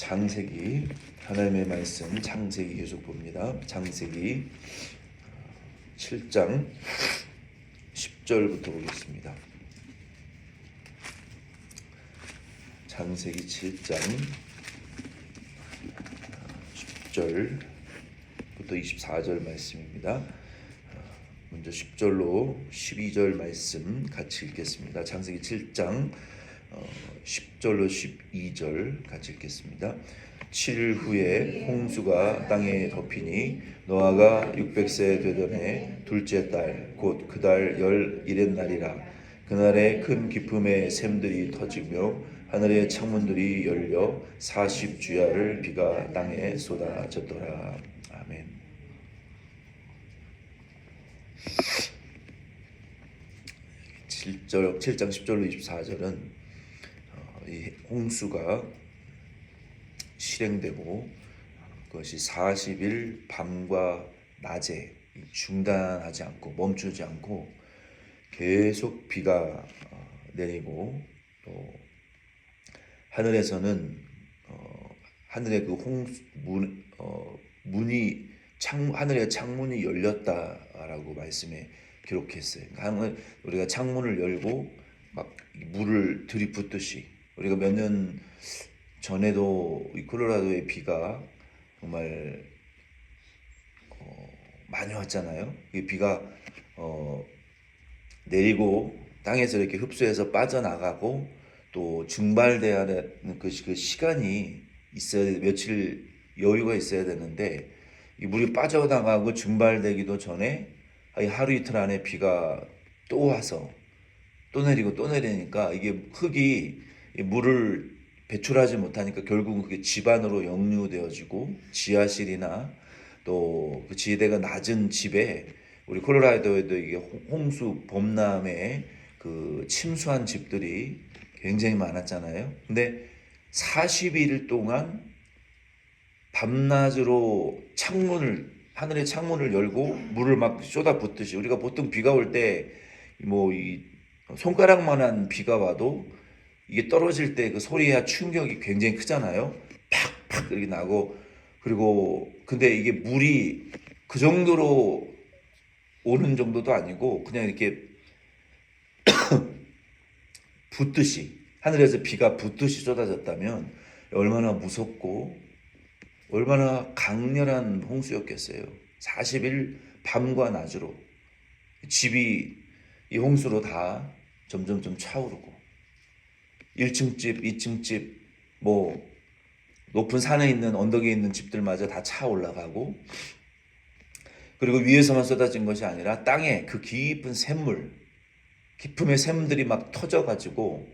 창세기 하나님의 말씀 창세기 계속 봅니다. 창세기 7장 10절부터 보겠습니다. 창세기 7장 10절부터 24절 말씀입니다. 먼저 10절로 12절 말씀 같이 읽겠습니다. 창세기 7장 10절로 12절 같이 읽겠습니다. 7일 후에 홍수가 땅에 덮이니 노아가 600세 되던 해 둘째 달 곧 그 달 열일의 날이라 그날에 큰 기품의 샘들이 터지며 하늘의 창문들이 열려 40주야를 비가 땅에 쏟아졌더라. 아멘. 칠절 7장 10절로 24절은 어, 이 홍수가 실행되고 그것이 40일 밤과 낮에 중단하지 않고 멈추지 않고 계속 비가 어, 내리고 또 하늘에서는 어, 하늘의 그 홍수 문 어, 문이 창 하늘의 창문이 열렸다라고 말씀에 기록했어요. 그러니까 우리가 창문을 열고 막 물을 들이붓듯이 우리가 몇 년 전에도 이 콜로라도의 비가 정말 어, 많이 왔잖아요. 이 비가 어, 내리고 땅에서 이렇게 흡수해서 빠져나가고 또 증발돼야 하는 그, 시- 그 시간이 있어야 돼, 며칠 여유가 있어야 되는데 이 물이 빠져나가고 증발되기도 전에 이 하루 이틀 안에 비가 또 와서 또 내리고 또 내리니까 이게 흙이 이 물을 배출하지 못하니까 결국은 그게 집안으로 역류되어지고 지하실이나 또 그 지대가 낮은 집에 우리 콜로라도에도 이게 홍- 홍수 범람에 그 침수한 집들이 굉장히 많았잖아요. 근데 40일 동안 밤낮으로 창문을 하늘의 창문을 열고 물을 막 쏟아붓듯이 우리가 보통 비가 올 때 뭐 이 손가락만한 비가 와도 이게 떨어질 때 그 소리와 충격이 굉장히 크잖아요. 팍팍 이렇게 나고 그리고 근데 이게 물이 그 정도로 오는 정도도 아니고 그냥 이렇게 붓듯이 하늘에서 비가 붓듯이 쏟아졌다면 얼마나 무섭고 얼마나 강렬한 홍수였겠어요. 40일 밤과 낮으로 집이 이 홍수로 다 점점점 차오르고 1층 집, 2층 집, 뭐 높은 산에 있는 언덕에 있는 집들마저 다 차 올라가고 그리고 위에서만 쏟아진 것이 아니라 땅에 그 깊은 샘물, 깊음의 샘들이 막 터져가지고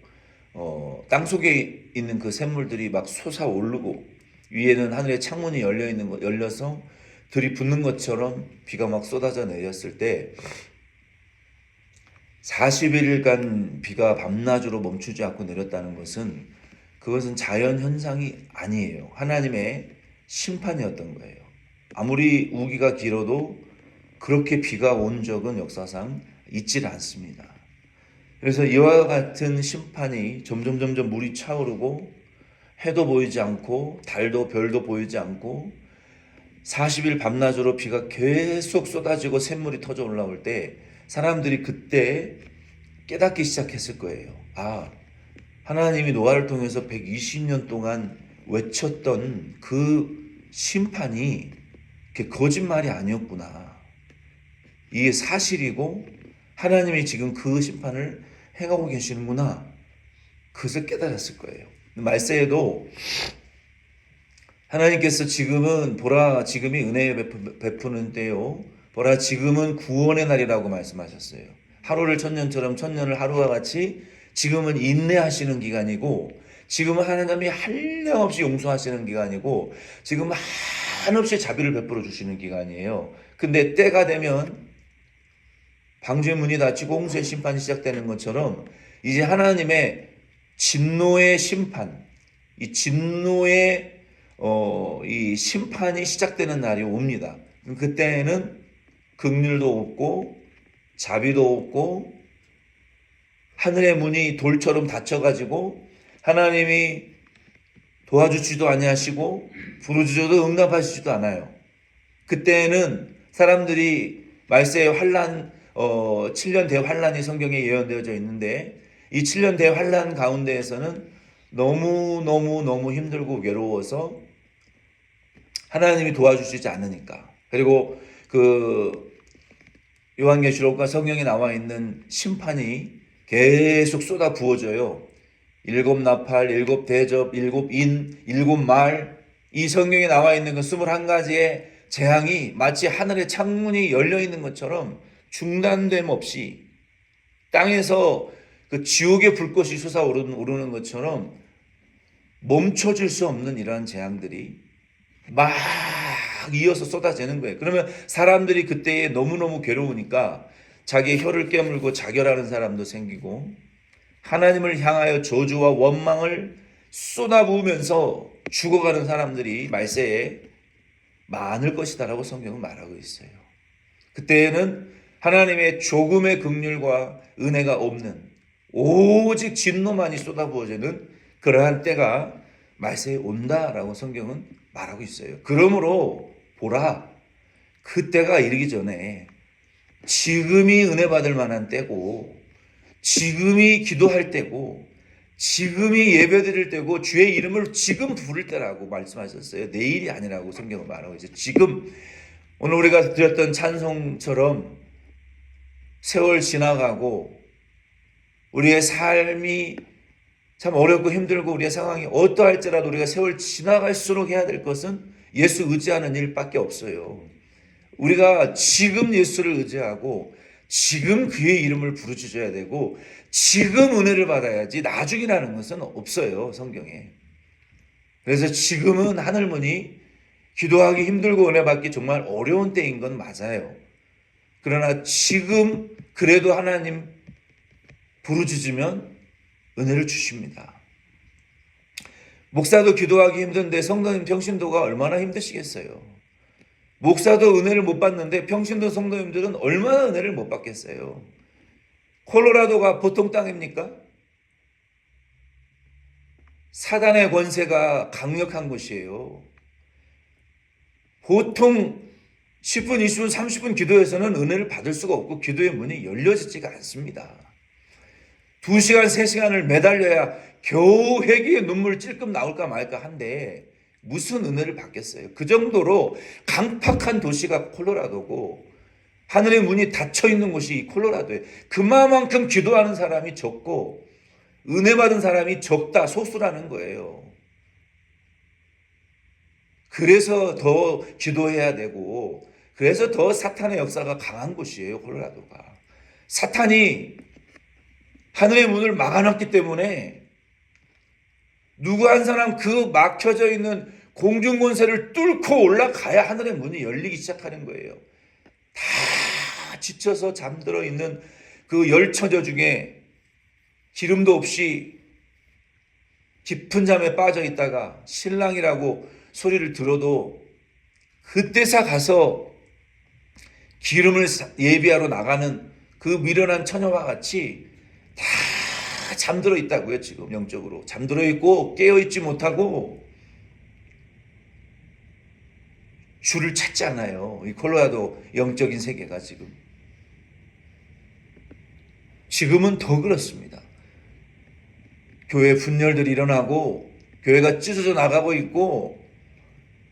어, 땅 속에 있는 그 샘물들이 막 솟아오르고 위에는 하늘의 창문이 열려 있는 거 열려서 들이붓는 것처럼 비가 막 쏟아져 내렸을 때 40일간 비가 밤낮으로 멈추지 않고 내렸다는 것은 그것은 자연 현상이 아니에요. 하나님의 심판이었던 거예요. 아무리 우기가 길어도 그렇게 비가 온 적은 역사상 있질 않습니다. 그래서 이와 같은 심판이 점점 점점 물이 차오르고 해도 보이지 않고 달도 별도 보이지 않고 40일 밤낮으로 비가 계속 쏟아지고 샘물이 터져 올라올 때 사람들이 그때 깨닫기 시작했을 거예요. 아, 하나님이 노아를 통해서 120년 동안 외쳤던 그 심판이 거짓말이 아니었구나. 이게 사실이고 하나님이 지금 그 심판을 행하고 계시는구나. 그것을 깨달았을 거예요. 말세에도 하나님께서 지금은 보라 지금이 은혜 베푸- 베푸는 때요. 보라 지금은 구원의 날이라고 말씀하셨어요. 하루를 천년처럼 천년을 하루와 같이 지금은 인내하시는 기간이고 지금은 하나님이 한량없이 용서하시는 기간이고 지금 한없이 자비를 베풀어 주시는 기간이에요. 근데 때가 되면 방주의 문이 닫히고 홍수의 심판이 시작되는 것처럼 이제 하나님의 진노의 심판, 이 진노의 어, 이 심판이 시작되는 날이 옵니다. 그때는 긍휼도 없고 자비도 없고 하늘의 문이 돌처럼 닫혀가지고 하나님이 도와주지도 아니하시고 부르짖어도 응답하시지도 않아요. 그때는 사람들이 말세의 환란 어 7년 대환란이 성경에 예언되어져 있는데 이 7년 대환란 가운데에서는 너무 너무 너무 힘들고 괴로워서 하나님이 도와주시지 않으니까 그리고 그 요한계시록과 성경에 나와 있는 심판이 계속 쏟아 부어져요. 일곱 나팔, 일곱 대접, 일곱 인, 일곱 말, 이 성경에 나와 있는 그 21가지의 재앙이 마치 하늘의 창문이 열려 있는 것처럼 중단됨 없이 땅에서 그 지옥의 불꽃이 솟아오르는 것처럼 멈춰질 수 없는 이러한 재앙들이 막 이어서 쏟아지는 거예요. 그러면 사람들이 그때에 너무너무 괴로우니까 자기의 혀를 깨물고 자결하는 사람도 생기고 하나님을 향하여 저주와 원망을 쏟아부으면서 죽어가는 사람들이 말세에 많을 것이다라고 성경은 말하고 있어요. 그때에는 하나님의 조금의 긍휼과 은혜가 없는 오직 진노만이 쏟아부어지는 그러한 때가 말세에 온다라고 성경은 말하고 있어요. 그러므로 보라 그 때가 이르기 전에 지금이 은혜 받을 만한 때고 지금이 기도할 때고 지금이 예배 드릴 때고 주의 이름을 지금 부를 때라고 말씀하셨어요. 내일이 아니라고 성경은 말하고 있어요. 지금 오늘 우리가 드렸던 찬송처럼 세월 지나가고 우리의 삶이 참 어렵고 힘들고 우리의 상황이 어떠할지라도 우리가 세월 지나갈수록 해야 될 것은 예수 의지하는 일밖에 없어요. 우리가 지금 예수를 의지하고 지금 그의 이름을 부르짖어야 되고 지금 은혜를 받아야지 나중이라는 것은 없어요 성경에. 그래서 지금은 하늘문이 기도하기 힘들고 은혜 받기 정말 어려운 때인 건 맞아요. 그러나 지금 그래도 하나님 부르짖으면 은혜를 주십니다. 목사도 기도하기 힘든데 성도님 평신도가 얼마나 힘드시겠어요. 목사도 은혜를 못 받는데 평신도 성도님들은 얼마나 은혜를 못 받겠어요. 콜로라도가 보통 땅입니까? 사단의 권세가 강력한 곳이에요. 보통 10분, 20분, 30분 기도에서는 은혜를 받을 수가 없고 기도의 문이 열려지지가 않습니다. 2시간, 3시간을 매달려야 겨우 회개의 눈물 찔끔 나올까 말까 한데 무슨 은혜를 받겠어요. 그 정도로 강팍한 도시가 콜로라도고 하늘의 문이 닫혀 있는 곳이 이 콜로라도에 그만큼 기도하는 사람이 적고 은혜 받은 사람이 적다 소수라는 거예요. 그래서 더 기도해야 되고 그래서 더 사탄의 역사가 강한 곳이에요 콜로라도가 사탄이 하늘의 문을 막아놨기 때문에 누구 한 사람 그 막혀져 있는 공중 권세를 뚫고 올라가야 하늘의 문이 열리기 시작하는 거예요. 다 지쳐서 잠들어 있는 그 열처저 중에 기름도 없이 깊은 잠에 빠져 있다가 신랑이라고 소리를 들어도 그때서 가서 기름을 예비하러 나가는 그 미련한 처녀와 같이 다 잠들어 있다고요, 지금 영적으로. 잠들어 있고 깨어 있지 못하고 주를 찾지 않아요. 이 콜로라도 영적인 세계가 지금. 지금은 더 그렇습니다. 교회 분열들이 일어나고 교회가 찢어져 나가고 있고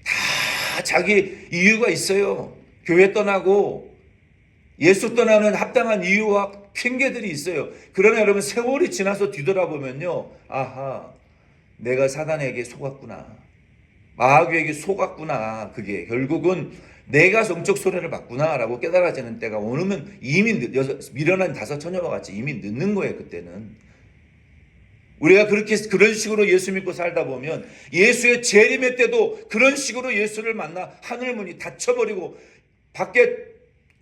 다 자기 이유가 있어요. 교회 떠나고 예수 떠나는 합당한 이유와 핑계들이 있어요. 그러나 여러분 세월이 지나서 뒤돌아보면요. 아하. 내가 사단에게 속았구나. 마귀에게 속았구나. 그게 결국은 내가 성적 손해를 받구나라고 깨달아지는 때가 오면 이미 여섯, 미련한 다섯 처녀와 같이 이미 늦는 거예요. 그때는. 우리가 그렇게 그런 식으로 예수 믿고 살다 보면 예수의 재림의 때도 그런 식으로 예수를 만나 하늘 문이 닫혀버리고 밖에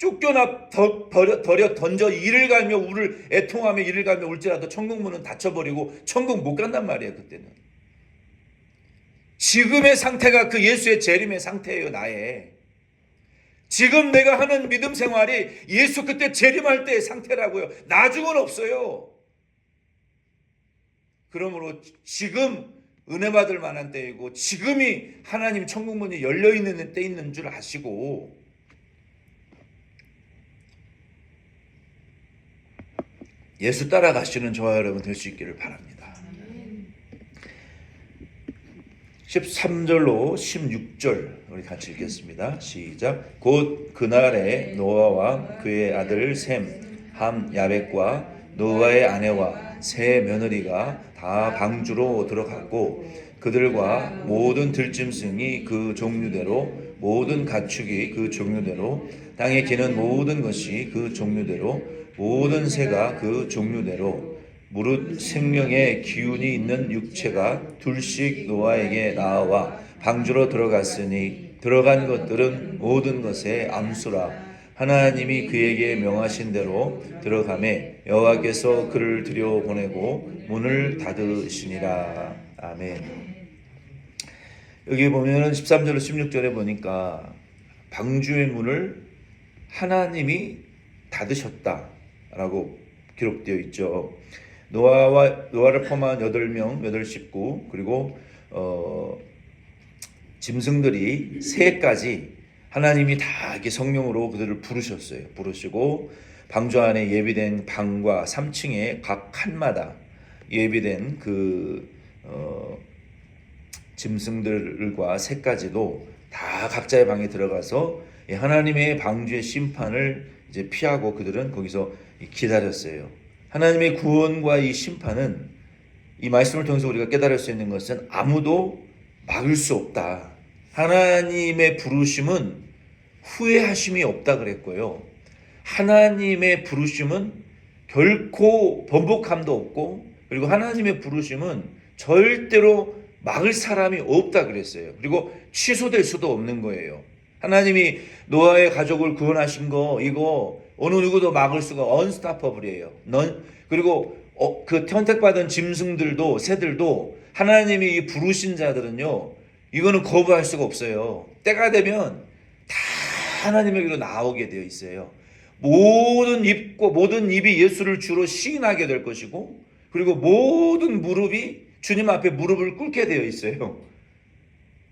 쫓겨나 더, 버려, 버려 던져 이를 갈며 우를 애통하며 이를 갈며 울지라도 천국 문은 닫혀버리고 천국 못 간단 말이에요 그때는. 지금의 상태가 그 예수의 재림의 상태예요 나의. 지금 내가 하는 믿음 생활이 예수 그때 재림할 때의 상태라고요. 나중은 없어요. 그러므로 지금 은혜 받을 만한 때이고 지금이 하나님 천국 문이 열려 있는 때 있는 줄 아시고 예수 따라가시는 저와 여러분 될 수 있기를 바랍니다. 13절로 16절 우리 같이 읽겠습니다. 시작. 곧 그날에 노아와 그의 아들 셈, 함, 야벳과 노아의 아내와 세 며느리가 다 방주로 들어갔고 그들과 모든 들짐승이 그 종류대로 모든 가축이 그 종류대로 땅에 기는 모든 것이 그 종류대로 모든 새가 그 종류대로 무릇 생명의 기운이 있는 육체가 둘씩 노아에게 나와 방주로 들어갔으니 들어간 것들은 모든 것의 암수라. 하나님이 그에게 명하신 대로 들어가매 여호와께서 그를 들여 보내고 문을 닫으시니라. 아멘. 여기 보면은 13절로 16절에 보니까 방주의 문을 하나님이 닫으셨다 라고 기록되어 있죠. 노아와 노아를 포함한 8명, 8 식구 그리고 어 짐승들이 세까지 하나님이 다 이렇게 성령으로 그들을 부르셨어요. 부르시고 방주 안에 예비된 방과 3층에 각 칸마다 예비된 그 어, 짐승들과 새까지도 다 각자의 방에 들어가서 이 하나님의 방주의 심판을 이제 피하고 그들은 거기서 기다렸어요. 하나님의 구원과 이 심판은 이 말씀을 통해서 우리가 깨달을 수 있는 것은 아무도 막을 수 없다. 하나님의 부르심은 후회하심이 없다 그랬고요. 하나님의 부르심은 결코 번복함도 없고 그리고 하나님의 부르심은 절대로 막을 사람이 없다 그랬어요. 그리고 취소될 수도 없는 거예요. 하나님이 노아의 가족을 구원하신 거 이거 어느 누구도 막을 수가 언스타퍼블이에요. 넌 그리고 어, 그 선택받은 짐승들도 새들도 하나님이 이 부르신 자들은요. 이거는 거부할 수가 없어요. 때가 되면 다 하나님에게로 나오게 되어 있어요. 모든 입과 모든 입이 예수를 주로 시인하게 될 것이고 그리고 모든 무릎이 주님 앞에 무릎을 꿇게 되어 있어요.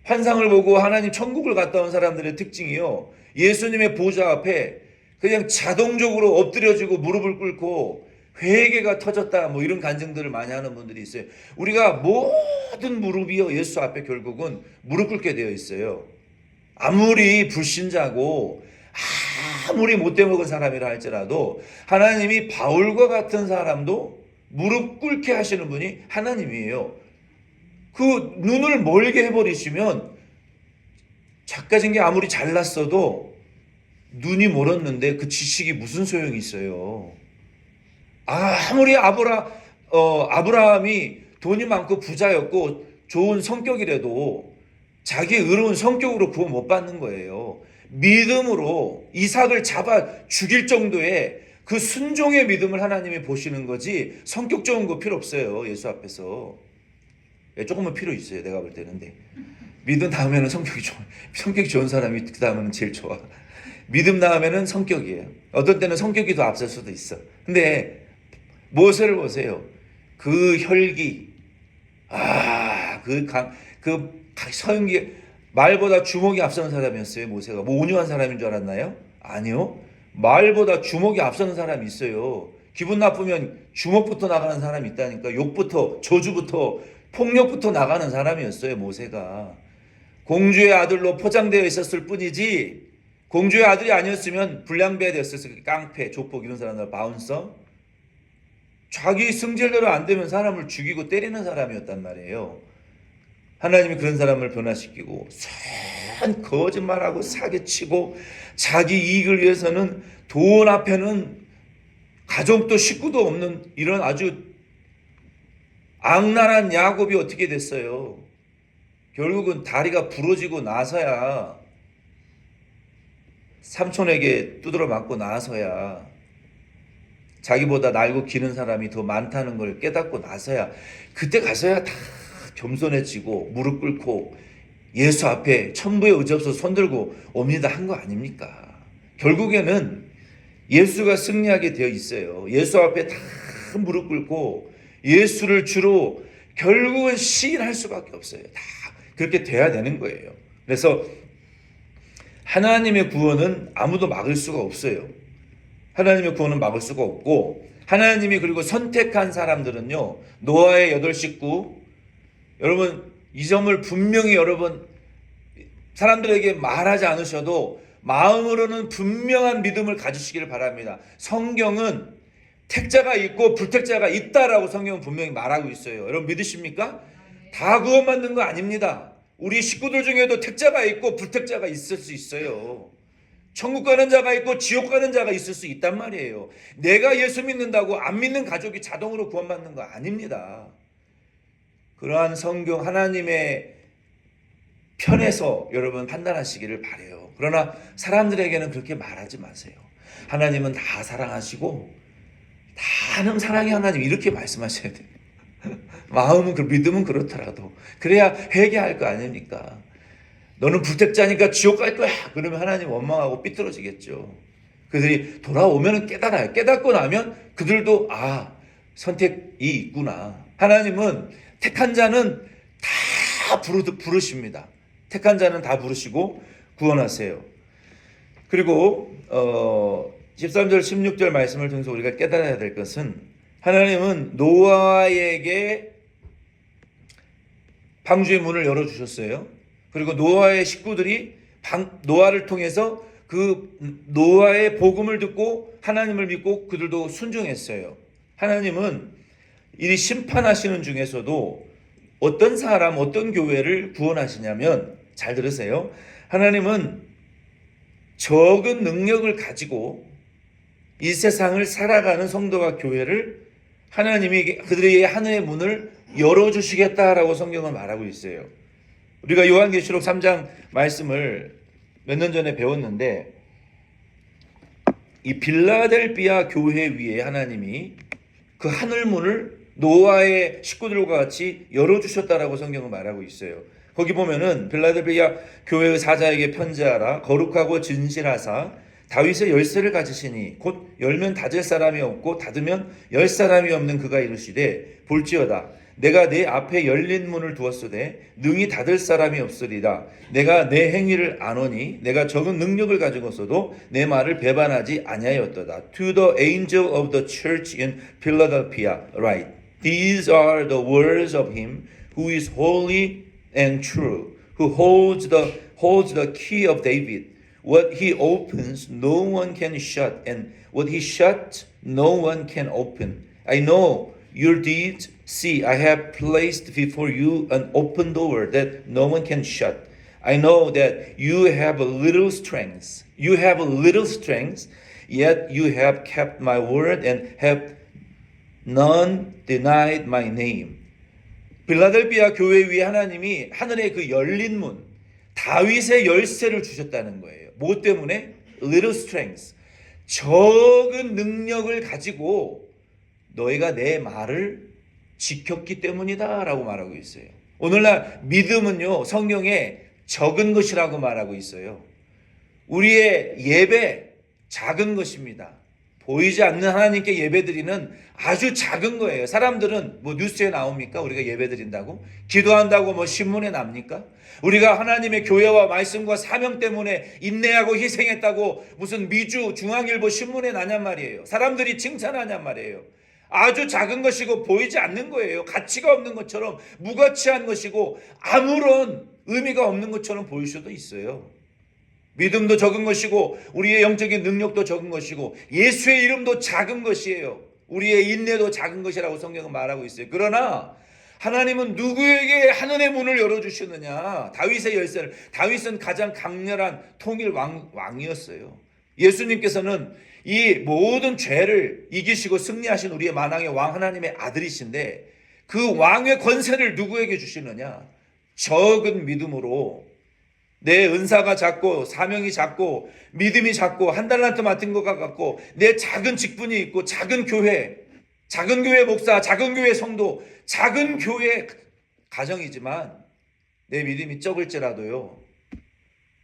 환상을 보고 하나님 천국을 갔다 온 사람들의 특징이요. 예수님의 보좌 앞에 그냥 자동적으로 엎드려지고 무릎을 꿇고 회개가 터졌다 뭐 이런 간증들을 많이 하는 분들이 있어요. 우리가 모든 무릎이요 예수 앞에 결국은 무릎 꿇게 되어 있어요. 아무리 불신자고 아무리 못돼 먹은 사람이라 할지라도 하나님이 바울과 같은 사람도 무릎 꿇게 하시는 분이 하나님이에요. 그 눈을 멀게 해버리시면 작가진 게 아무리 잘났어도 눈이 멀었는데 그 지식이 무슨 소용이 있어요. 아 무리 아브라 어, 아브라함이 돈이 많고 부자였고 좋은 성격이라도 자기 의로운 성격으로 구원 못 받는 거예요. 믿음으로 이삭을 잡아 죽일 정도의 그 순종의 믿음을 하나님이 보시는 거지 성격 좋은 거 필요 없어요. 예수 앞에서. 예, 조금은 필요 있어요. 내가 볼 때는. 믿음 다음에는 성격이 좋은 성격이 좋은 사람이 그 다음에는 제일 좋아. 믿음 다음에는 성격이에요. 어떤 때는 성격이 더 앞설 수도 있어. 근데 무엇을 보세요. 그 혈기, 아, 그 강, 그 서영기 말보다 주먹이 앞서는 사람이었어요. 모세가 뭐 온유한 사람인 줄 알았나요? 아니요. 말보다 주먹이 앞서는 사람이 있어요. 기분 나쁘면 주먹부터 나가는 사람이 있다니까. 욕부터 저주부터 폭력부터 나가는 사람이었어요. 모세가 공주의 아들로 포장되어 있었을 뿐이지 공주의 아들이 아니었으면 불량배 되었을 깡패, 조폭 이런 사람들 바운서 자기 승질대로 안 되면 사람을 죽이고 때리는 사람이었단 말이에요. 하나님이 그런 사람을 변화시키고 선 거짓말하고 사기치고 자기 이익을 위해서는 돈 앞에는 가족도 식구도 없는 이런 아주 악랄한 야곱이 어떻게 됐어요? 결국은 다리가 부러지고 나서야 삼촌에게 두드러 맞고 나서야 자기보다 날고 기는 사람이 더 많다는 걸 깨닫고 나서야 그때 가서야 다 겸손해지고 무릎 꿇고 예수 앞에 천부의 의지 없어 손 들고 옵니다 한 거 아닙니까? 결국에는 예수가 승리하게 되어 있어요. 예수 앞에 다 무릎 꿇고 예수를 주로 결국은 시인할 수밖에 없어요. 다 그렇게 돼야 되는 거예요. 그래서 하나님의 구원은 아무도 막을 수가 없어요. 하나님의 구원은 막을 수가 없고 하나님이 그리고 선택한 사람들은요. 노아의 여덟 식구 여러분 이 점을 분명히 여러분 사람들에게 말하지 않으셔도 마음으로는 분명한 믿음을 가지시기를 바랍니다. 성경은 택자가 있고 불택자가 있다라고 성경은 분명히 말하고 있어요. 여러분 믿으십니까? 다 구원 받는 거 아닙니다. 우리 식구들 중에도 택자가 있고 불택자가 있을 수 있어요. 천국 가는 자가 있고 지옥 가는 자가 있을 수 있단 말이에요. 내가 예수 믿는다고 안 믿는 가족이 자동으로 구원받는 거 아닙니다. 그러한 성경 하나님의 편에서 여러분 판단하시기를 바래요. 그러나 사람들에게는 그렇게 말하지 마세요. 하나님은 다 사랑하시고 다는 사랑의 하나님 이렇게 말씀하셔야 돼요. 마음은 그 믿음은 그렇더라도 그래야 회개할 거 아닙니까? 너는 불택자니까 지옥 갈 거야. 그러면 하나님 원망하고 삐뚤어지겠죠. 그들이 돌아오면 깨달아요. 깨닫고 나면 그들도 아 선택이 있구나. 하나님은 택한 자는 다 부르, 부르십니다. 택한 자는 다 부르시고 구원하세요. 그리고 어 13절 16절 말씀을 통해서 우리가 깨달아야 될 것은 하나님은 노아에게 방주의 문을 열어 주셨어요. 그리고 노아의 식구들이 방, 노아를 통해서 그 노아의 복음을 듣고 하나님을 믿고 그들도 순종했어요. 하나님은 이 심판하시는 중에서도 어떤 사람, 어떤 교회를 구원하시냐면 잘 들으세요. 하나님은 적은 능력을 가지고 이 세상을 살아가는 성도가 교회를 하나님이 그들에게 하늘의 문을 열어주시겠다라고 성경은 말하고 있어요. 우리가 요한계시록 3장 말씀을 몇 년 전에 배웠는데 이 빌라델비아 교회 위에 하나님이 그 하늘 문을 노아의 식구들과 같이 열어주셨다라고 성경은 말하고 있어요. 거기 보면은 빌라델비아 교회의 사자에게 편지하라 거룩하고 진실하사 다윗의 열쇠를 가지시니 곧 열면 닫을 사람이 없고 닫으면 열 사람이 없는 그가 이르시되 볼지어다 내가 내 앞에 열린 문을 두었으되 능히 닫을 사람이 없으리라 내가 내 행위를 아노니 내가 적은 능력을 가지고서도 내 말을 배반하지 아니하였도다 To the angel of the church in Philadelphia write These are the words of him who is holy and true who holds the holds the key of David What he opens, no one can shut, and what he shuts, no one can open. I know your deeds. See, I have placed before you an open door that no one can shut. I know that you have a little strength. You have a little strength, yet you have kept my word and have none denied my name. 빌라델비아 교회 위에 하나님이 하늘의 그 열린 문, 다윗의 열쇠를 주셨다는 거예요. 뭐 때문에? Little strength. 적은 능력을 가지고 너희가 내 말을 지켰기 때문이다 라고 말하고 있어요. 오늘날 믿음은요, 성경에 적은 것이라고 말하고 있어요. 우리의 예배 작은 것입니다. 보이지 않는 하나님께 예배드리는 아주 작은 거예요. 사람들은 뭐 뉴스에 나옵니까? 우리가 예배드린다고? 기도한다고 뭐 신문에 납니까? 우리가 하나님의 교회와 말씀과 사명 때문에 인내하고 희생했다고 무슨 미주 중앙일보 신문에 나냔 말이에요. 사람들이 칭찬하냔 말이에요. 아주 작은 것이고 보이지 않는 거예요. 가치가 없는 것처럼 무가치한 것이고 아무런 의미가 없는 것처럼 보일 수도 있어요. 믿음도 적은 것이고 우리의 영적인 능력도 적은 것이고 예수의 이름도 작은 것이에요. 우리의 인내도 작은 것이라고 성경은 말하고 있어요. 그러나 하나님은 누구에게 하늘의 문을 열어 주시느냐? 다윗의 열쇠를. 다윗은 가장 강렬한 통일 왕, 왕이었어요. 예수님께서는 이 모든 죄를 이기시고 승리하신 우리의 만왕의 왕 하나님의 아들이신데 그 왕의 권세를 누구에게 주시느냐? 적은 믿음으로 내 은사가 작고 사명이 작고 믿음이 작고 한 달란트 맡은 것 같고 내 작은 직분이 있고 작은 교회 작은 교회 목사 작은 교회 성도 작은 교회 가정이지만 내 믿음이 적을지라도요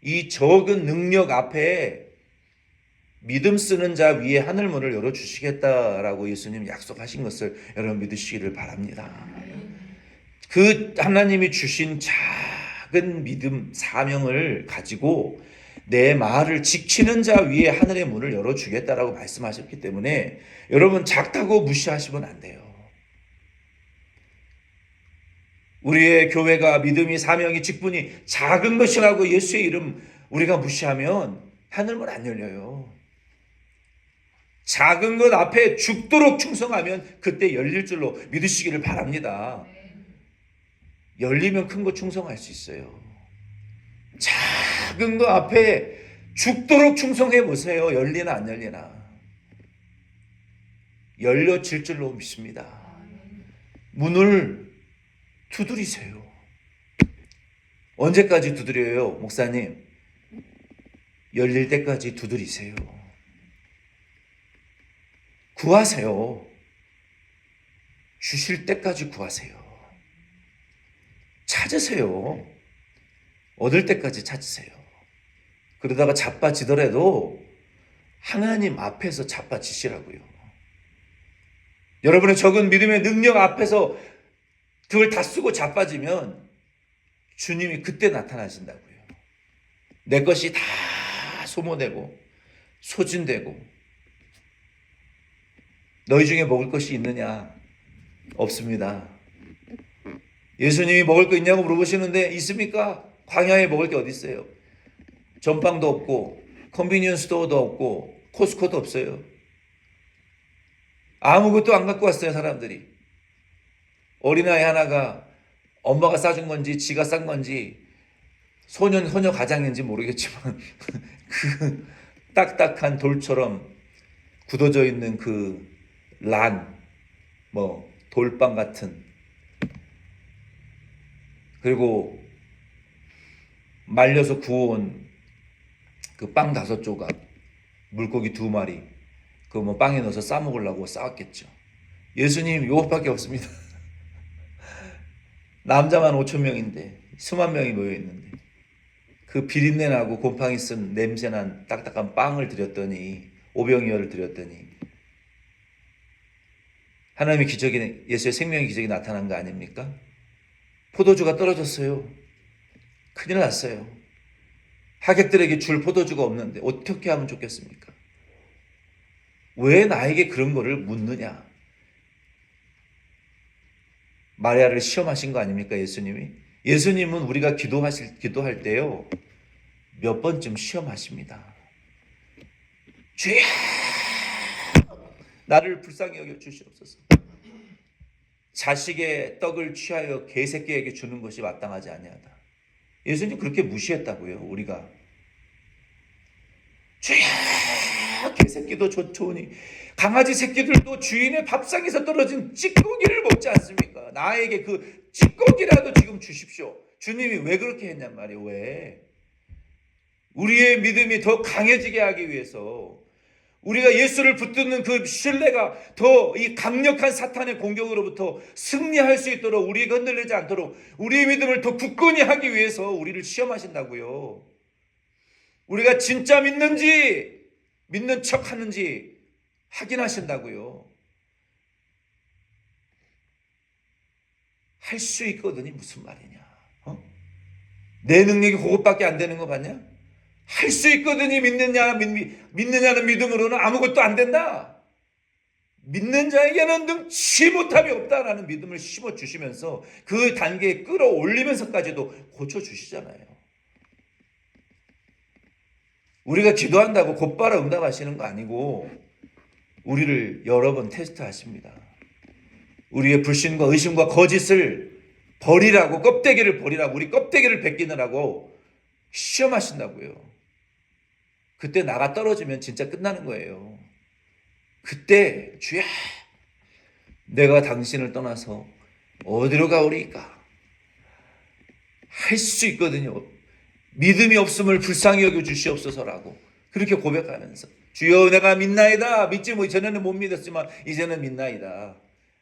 이 적은 능력 앞에 믿음 쓰는 자 위에 하늘 문을 열어 주시겠다라고 예수님 약속하신 것을 여러분 믿으시기를 바랍니다. 그 하나님이 주신 작은 믿음 사명을 가지고 내 말을 지키는 자 위에 하늘의 문을 열어주겠다라고 말씀하셨기 때문에 여러분 작다고 무시하시면 안 돼요. 우리의 교회가 믿음이 사명이 직분이 작은 것이라고 예수의 이름 우리가 무시하면 하늘문 안 열려요. 작은 것 앞에 죽도록 충성하면 그때 열릴 줄로 믿으시기를 바랍니다. 열리면 큰 거 충성할 수 있어요. 작은 거 앞에 죽도록 충성해 보세요. 열리나 안 열리나. 열려질 줄로 믿습니다. 문을 두드리세요. 언제까지 두드려요, 목사님? 열릴 때까지 두드리세요. 구하세요. 주실 때까지 구하세요. 찾으세요. 얻을 때까지 찾으세요. 그러다가 자빠지더라도 하나님 앞에서 자빠지시라고요. 여러분의 적은 믿음의 능력 앞에서 그걸 다 쓰고 자빠지면 주님이 그때 나타나신다고요. 내 것이 다 소모되고 소진되고 너희 중에 먹을 것이 있느냐? 없습니다. 예수님이 먹을 거 있냐고 물어보시는데 있습니까? 광야에 먹을 게 어디 있어요? 전빵도 없고 컨비니언스 스토어도 없고 코스코도 없어요. 아무것도 안 갖고 왔어요, 사람들이. 어린아이 하나가 엄마가 싸준 건지 지가 싼 건지 소년 소녀 가장인지 모르겠지만 그 딱딱한 돌처럼 굳어져 있는 그 란, 뭐 돌빵 같은 그리고 말려서 구워온 그 빵 다섯 조각, 물고기 두 마리, 그 뭐 빵에 넣어서 싸 먹으려고 싸왔겠죠. 예수님 요것밖에 없습니다. 남자만 5천 명인데 수만 명이 모여 있는데 그 비린내 나고 곰팡이 쓴 냄새 난 딱딱한 빵을 드렸더니 오병이어를 드렸더니 하나님의 기적이 예수의 생명의 기적이 나타난 거 아닙니까? 포도주가 떨어졌어요. 큰일 났어요. 하객들에게 줄 포도주가 없는데 어떻게 하면 좋겠습니까? 왜 나에게 그런 거를 묻느냐? 마리아를 시험하신 거 아닙니까, 예수님이? 예수님은 우리가 기도하실, 기도할 때요, 몇 번쯤 시험하십니다. 주여! 나를 불쌍히 여겨 주시옵소서. 자식의 떡을 취하여 개새끼에게 주는 것이 마땅하지 아니하다. 예수님 그렇게 무시했다고요, 우리가. 주야, 개새끼도 좋, 좋으니 강아지 새끼들도 주인의 밥상에서 떨어진 찌꺼기를 먹지 않습니까? 나에게 그 찌꺼기라도 지금 주십시오. 주님이 왜 그렇게 했냔 말이에요. 왜? 우리의 믿음이 더 강해지게 하기 위해서 우리가 예수를 붙드는 그 신뢰가 더 이 강력한 사탄의 공격으로부터 승리할 수 있도록 우리가 흔들리지 않도록 우리의 믿음을 더 굳건히 하기 위해서 우리를 시험하신다고요. 우리가 진짜 믿는지 믿는 척 하는지 확인하신다고요. 할 수 있거든요. 무슨 말이냐? 어? 내 능력이 그것밖에 안 되는 거 봤냐? 할 수 있거든요. 믿느냐, 믿, 믿느냐는 믿음으로는 아무것도 안 된다. 믿는 자에게는 능치 못함이 없다라는 믿음을 심어 주시면서 그 단계에 끌어올리면서까지도 고쳐 주시잖아요. 우리가 기도한다고 곧바로 응답하시는 거 아니고 우리를 여러 번 테스트하십니다. 우리의 불신과 의심과 거짓을 버리라고 껍데기를 버리라고 우리 껍데기를 벗기느라고 시험하신다고요. 그때 나가 떨어지면 진짜 끝나는 거예요. 그때 주야 내가 당신을 떠나서 어디로 가오리까? 할 수 있거든요. 믿음이 없음을 불쌍히 여겨 주시옵소서라고 그렇게 고백하면서 주여 내가 믿나이다 믿지 뭐 전에는 못 믿었지만 이제는 믿나이다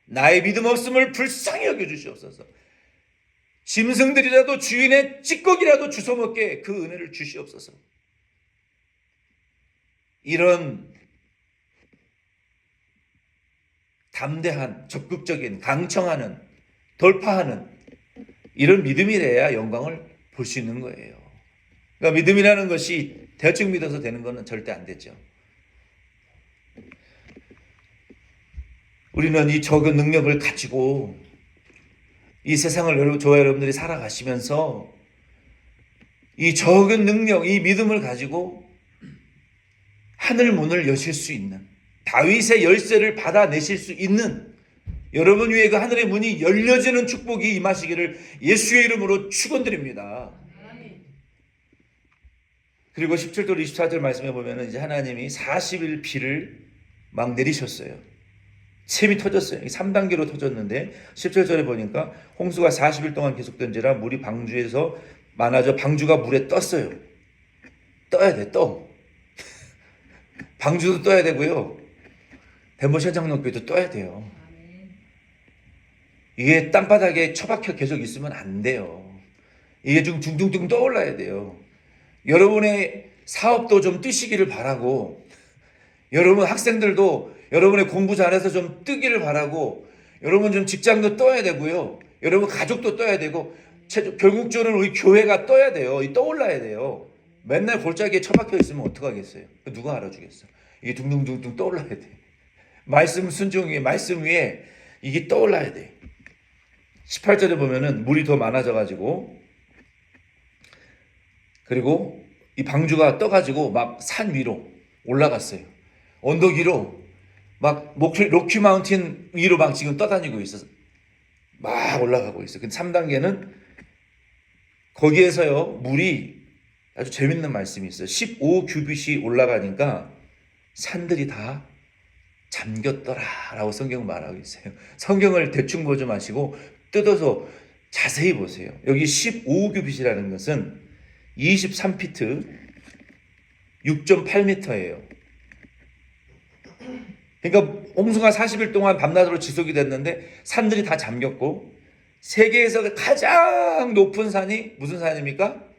나의 믿음 없음을 불쌍히 여겨 주시옵소서 짐승들이라도 주인의 찌꺼기라도 주워먹게 그 은혜를 주시옵소서 이런 담대한 적극적인 강청하는 돌파하는 이런 믿음이래야 영광을 볼 수 있는 거예요. 그러니까 믿음이라는 것이 대충 믿어서 되는 것은 절대 안 되죠. 우리는 이 적은 능력을 가지고 이 세상을 여러분, 저와 여러분들이 살아가시면서 이 적은 능력, 이 믿음을 가지고 하늘 문을 여실 수 있는 다윗의 열쇠를 받아내실 수 있는 여러분 위에 그 하늘의 문이 열려지는 축복이 임하시기를 예수의 이름으로 축원드립니다. 그리고 17절 24절 말씀해 보면은 이제 하나님이 40일 비를 막 내리셨어요. 샘이 터졌어요. 3단계로 터졌는데 17절에 보니까 홍수가 40일 동안 계속된지라 물이 방주에서 많아져 방주가 물에 떴어요. 떠야 돼, 떠. 방주도 떠야 되고요. 대모시 장로교도 떠야 돼요. 이게 땅바닥에 처박혀 계속 있으면 안 돼요. 이게 좀 둥둥둥 떠올라야 돼요. 여러분의 사업도 좀 뜨시기를 바라고, 여러분 학생들도 여러분의 공부 잘해서 좀 뜨기를 바라고, 여러분 좀 직장도 떠야 되고요. 여러분 가족도 떠야 되고, 최- 결국적으로는 우리 교회가 떠야 돼요. 이 떠올라야 돼요. 맨날 골짜기에 처박혀 있으면 어떡하겠어요? 누가 알아주겠어? 이게 둥둥둥둥 떠올라야 돼. 말씀 순종에 말씀 위에 이게 떠올라야 돼. 18절에 보면은 물이 더 많아져 가지고 그리고 이 방주가 떠 가지고 막 산 위로 올라갔어요. 언덕 위로 막 로키, 로키 마운틴 위로 막 지금 떠다니고 있어서 막 올라가고 있어요. 근데 3단계는 거기에서요. 물이 아주 재밌는 말씀이 있어요. 15 규빗이 올라가니까 산들이 다 잠겼더라 라고 성경은 말하고 있어요. 성경을 대충 보지 마시고 뜯어서 자세히 보세요. 여기 15규빗이라는 것은 23피트 6.8m예요. 그러니까 홍수가 40일 동안 밤낮으로 지속이 됐는데 산들이 다 잠겼고 세계에서 가장 높은 산이 무슨 산입니까?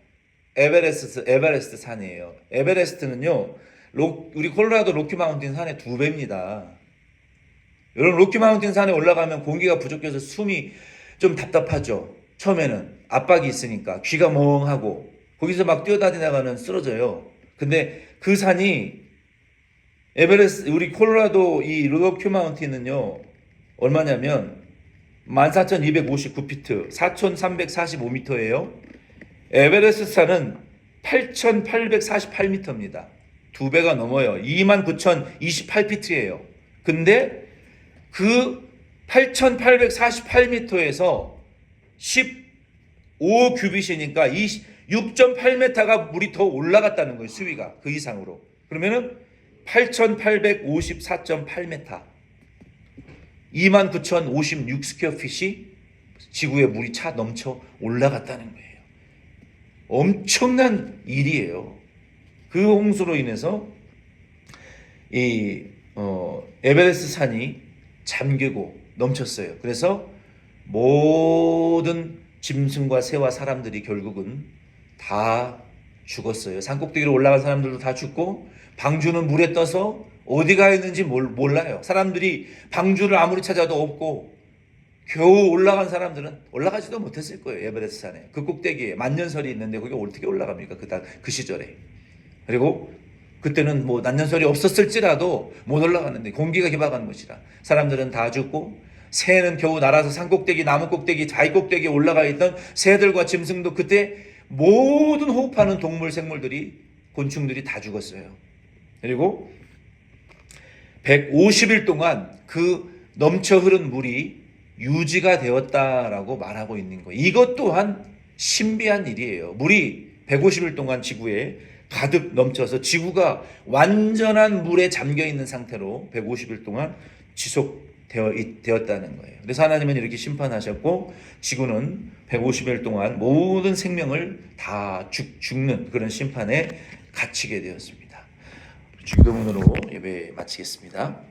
에베레스트 에베레스트 산이에요. 에베레스트는요. 로, 우리 콜로라도 로키 마운틴 산의 두 배입니다. 여러분 로키 마운틴 산에 올라가면 공기가 부족해서 숨이 좀 답답하죠. 처음에는 압박이 있으니까 귀가 멍하고 거기서 막 뛰어다니다가는 쓰러져요. 근데 그 산이 에베레스트 우리 콜로라도 이 로키 마운틴은요 얼마냐면 14,259피트 4,345m예요. 에베레스트 산은 8,848m입니다. 두 배가 넘어요. 29,028피트예요. 근데 그 8,848m에서 15 규빗이니까 6.8m가 물이 더 올라갔다는 거예요. 수위가 그 이상으로. 그러면은 8,854.8m. 29,056 스퀘어 핏이 지구에 물이 차 넘쳐 올라갔다는 거예요. 엄청난 일이에요. 그 홍수로 인해서 이 어, 에베레스트 산이 잠기고 넘쳤어요. 그래서 모든 짐승과 새와 사람들이 결국은 다 죽었어요. 산꼭대기로 올라간 사람들도 다 죽고 방주는 물에 떠서 어디가 있는지 몰, 몰라요. 사람들이 방주를 아무리 찾아도 없고 겨우 올라간 사람들은 올라가지도 못했을 거예요. 에베레스트 산에. 그 꼭대기에 만년설이 있는데 거기 어떻게 올라갑니까? 그, 당- 그 시절에. 그리고 그때는 뭐 난년설이 없었을지라도 못 올라갔는데 공기가 희박한 것이라 사람들은 다 죽고 새는 겨우 날아서 산 꼭대기, 나무 꼭대기, 자이 꼭대기에 올라가 있던 새들과 짐승도 그때 모든 호흡하는 동물, 생물들이 곤충들이 다 죽었어요. 그리고 150일 동안 그 넘쳐 흐른 물이 유지가 되었다라고 말하고 있는 거예요. 이것 또한 신비한 일이에요. 물이 150일 동안 지구에 가득 넘쳐서 지구가 완전한 물에 잠겨 있는 상태로 150일 동안 지속되어 있- 되었다는 거예요. 그래서 하나님은 이렇게 심판하셨고 지구는 150일 동안 모든 생명을 다 죽, 죽는 그런 심판에 갇히게 되었습니다. 주기도문으로 예배 마치겠습니다.